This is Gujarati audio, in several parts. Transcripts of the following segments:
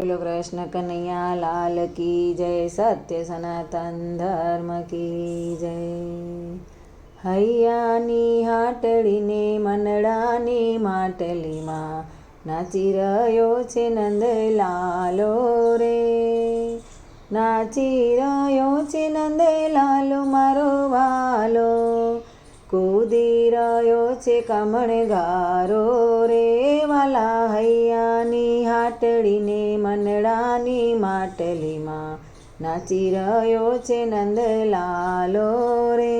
બોલો કૃષ્ણ કનૈયા લાલ કી જય સત્ય સનાતન ધર્મ કી જય હૈયાની હાટડીને મનડાની માટલીમાં નાચી રહ્યો છે નંદલાલો રે નાચી રહ્યો છે નંદલાલો મારો વાલો કૂદી રહ્યો છે કમણ ગારો રે વાલા હૈયાની હાટડીને મનડાની માટલીમાં નાચી રહ્યો છે નંદલાલો રે.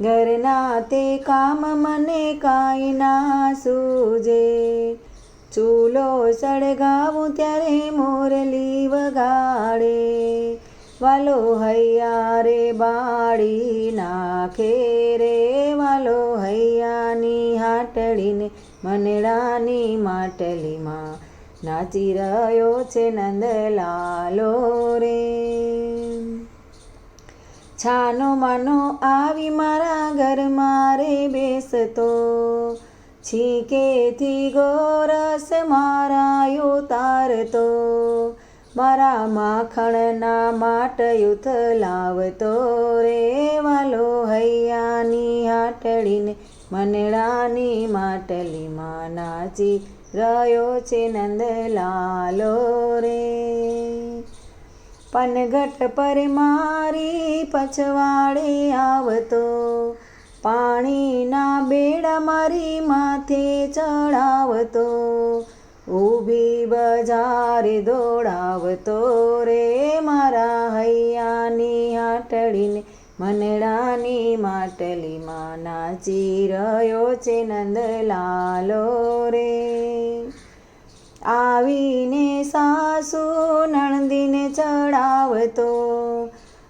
ઘરના તે કામ મને કાંઈ ના સૂજે. ચૂલો સળગાવું ત્યારે મોરલી વગાડે વાલો હૈયા રે બાળી નાખે રે વાલો હૈયાની હાટડીને મનડાની માટલીમાં નાચી રહ્યો છે નંદલાલો રે. છાનો માનો આવી મારા ઘર મારે બેસતો, છીકેથી ગોરસ મારા ઉતારતો મારા માખણના માટ યુથ લાવતો રે, વાલો હૈયાની હાટડીને મનડાની માટલીમાં નાચી રહ્યો છે નંદલાલો રે. પનઘટ પર મારી પછવાડે આવતો, પાણીના બેડા મારી માથે ચડાવતો ઊભી બજારે દોડાવતો રે મારા હૈયાની હાટડીને, મનડાની માટલીમાં નાચી રહ્યો છે નંદલાલો રે. આવીને સાસુ નણદીને ચડાવતો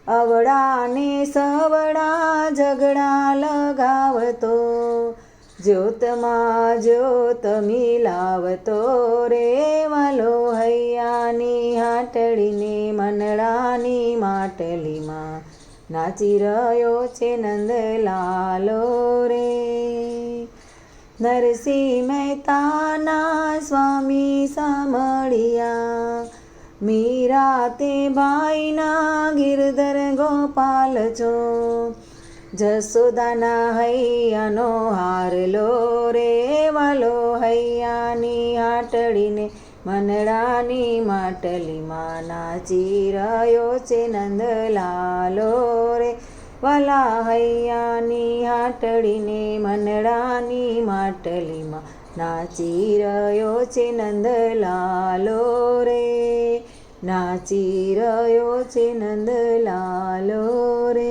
અવડાને સવડા ઝઘડા લગાવતો જ્યોતમાં જ્યોત મિલાવતો રે વાલો હૈયાની હાટડીને મનડાની માટલીમાં નાચી રહ્યો છે નંદલાલો રે. નરસિંહ મહેતાના સ્વામી સામળિયા મીરા તે ભાઈના ગિરધર ગોપાલ છો જસોદાના હૈયાનો હારલો રે વાલો હૈયાની આટડીને મનડાની માટલીમાં નાચી રહ્યો છે નંદલાલો રે. વાલા હૈયાની હાટડીને મનડાની માટલીમાં નાચી રહ્યો છે નંદલાલો રે. નાચી રહ્યો છે નંદલાલો રે.